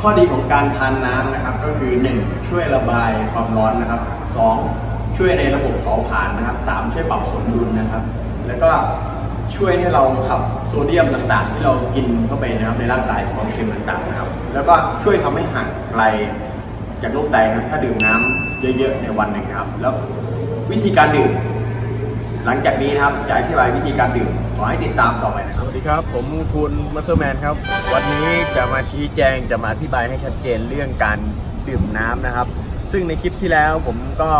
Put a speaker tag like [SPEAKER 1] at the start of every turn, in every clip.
[SPEAKER 1] ข้อดีของการทานน้ำนะครับก็คือ 1. ช่วยระบายความร้อนนะครับ 2. ช่วยในระบบเผาผลาญนะครับ 3. ช่วยปรับสมดุลนะครับ แล้วก็ช่วยให้เราขับโซเดียมต่างๆ ที่เรากินเข้าไปนะครับในร่างกายความเค็มต่างๆนะครับ แล้วก็ช่วยทำให้ห่างไกลจากโรคไตนะถ้าดื่มน้ำเยอะๆในวันหนึ่งครับ แล้ววิธีการดื่ม หลังจากนี้นะครับจะอธิบายวิธีการดื่ม ขอให้ติดตามต่อไปนะครับ
[SPEAKER 2] สวัสดีครับ ผมคุณมัสเตอร์แมนครับ วันนี้จะมาชี้แจงจะมาอธิบายให้ชัดเจนเรื่องการดื่มน้ำนะครับ ซึ่งในคลิปที่แล้วผมก็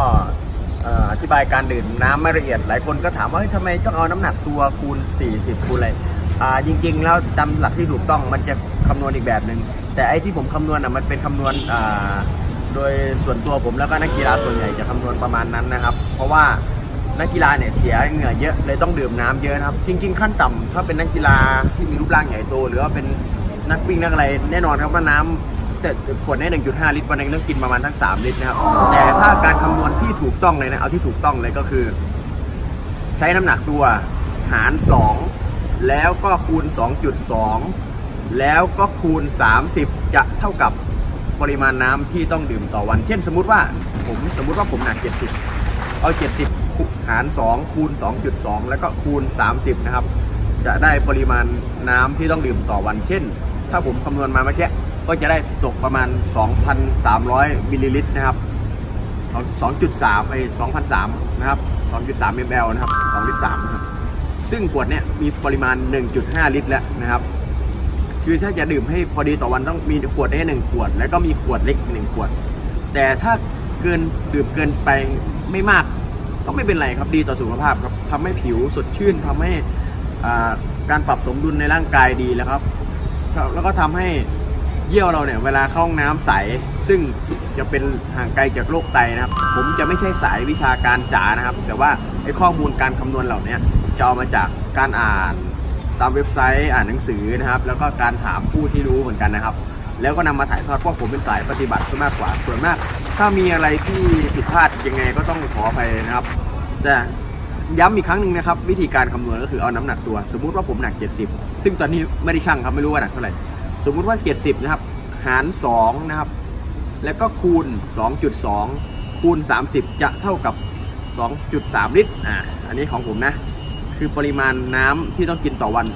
[SPEAKER 2] อธิบายการดื่มน้ำไม่ละเอียด หลายคนก็ถามว่าทำไมต้องเอาน้ำหนักตัวคูณ 40 คูณอะไรอ่าจริงๆแล้วตามหลักที่ถูกต้องมันจะคำนวณอีกแบบหนึ่งแต่ไอ้ที่ผมคำนวณอะมันเป็นคำนวณอ่าโดยส่วนตัวผมแล้วก็นักกีฬาส่วนใหญ่จะคำนวณประมาณนั้นนะครับ เพราะว่า นักกีฬาเนี่ยเสียเหงื่อเยอะเลยต้องดื่มน้ำเยอะนะครับ จริง ๆ ขั้นต่ำถ้าเป็นนักกีฬาที่มีรูปร่างใหญ่โตหรือว่าเป็นนักวิ่งนักอะไรแน่นอนครับว่าน้ำแต่ขวดได้1.5ลิตรวันนึงต้องกินประมาณทั้ง3ลิตรนะครับ แต่ถ้าการคำนวณที่ถูกต้องเลยนะเอาที่ถูกต้องเลยก็คือ ใช้น้ำหนักตัวหาร2แล้วก็คูณ 2.2 แล้วก็คูณ 30 จะเท่ากับปริมาณน้ำที่ต้องดื่มต่อวัน เช่นสมมุติว่าผมสมมุติว่าผมหนัก 70 เอา 70คู หาร 2 คูณ 2.2 แล้วก็คูณ 30 นะครับ จะได้ปริมาณน้ำที่ต้องดื่มต่อวัน เช่น ถ้าผมคำนวณมาเมื่อกี้ก็จะได้ตกประมาณ 2,300มิลลิลิตรนะครับ 2.3ไอ้2,003นะครับ 2.3 ml นะครับ2ลิตร3นะครับ ซึ่งขวดเนี้ยมีปริมาณ 1.5 ลิตรแล้วนะครับคือถ้าจะดื่มให้พอดีต่อวันต้องมีขวดได้หนึ่งขวด แล้วก็มีขวดเล็กหนึ่งขวด แต่ถ้าเกินดื่มเกินไปไม่มาก ก็ไม่เป็นไรครับดีต่อสุขภาพครับทำให้ผิวสดชื่นทำให้การปรับสมดุลในร่างกายดีแล้วครับ แล้วก็ทำให้เยี่ยวเราเนี่ยเวลาเข้าห้องน้ำใส ซึ่งจะเป็นห่างไกลจากโรคไตนะครับ ผมจะไม่ใช่สายวิชาการจ๋านะครับ แต่ว่าไอ้ข้อมูลการคำนวณเหล่านี้จะเอามาจากการอ่านตามเว็บไซต์อ่านหนังสือนะครับ แล้วก็การถามผู้ที่รู้เหมือนกันนะครับ แล้วก็นำมาถ่ายทอดเพราะผมเป็นสายปฏิบัติมากกว่าส่วนมาก ถ้ามีอะไรที่ผิดพลาดยังไงก็ต้องขออภัยนะครับแต่ย้ำอีกครั้งหนึ่งนะครับ วิธีการคำนวณก็คือเอาน้ำหนักตัว สมมุติว่าผมหนัก 70 ซึ่งตอนนี้ไม่ได้ชั่งครับไม่รู้ว่าหนักเท่าไหร่สมมุติว่า 70 นะครับ หาร 2 นะครับ แล้วก็คูณ 2.2 คูณ 30 จะเท่ากับ 2.3 ลิตรอ่าอันนี้ของผมนะ คือปริมาณน้ำที่ต้องกินต่อวัน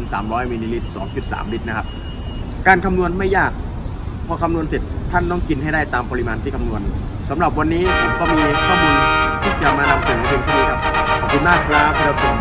[SPEAKER 2] 2,300 มิลลิลิตร 2.3 ลิตรนะครับ การคำนวณไม่ยาก พอคำนวณเสร็จท่านต้องกินให้ได้ตามปริมาณที่คำนวณสำหรับวันนี้ผมก็มีข้อมูลที่จะมานำเสนอเพียงเท่านี้ครับ ขอบคุณมากครับที่รับชม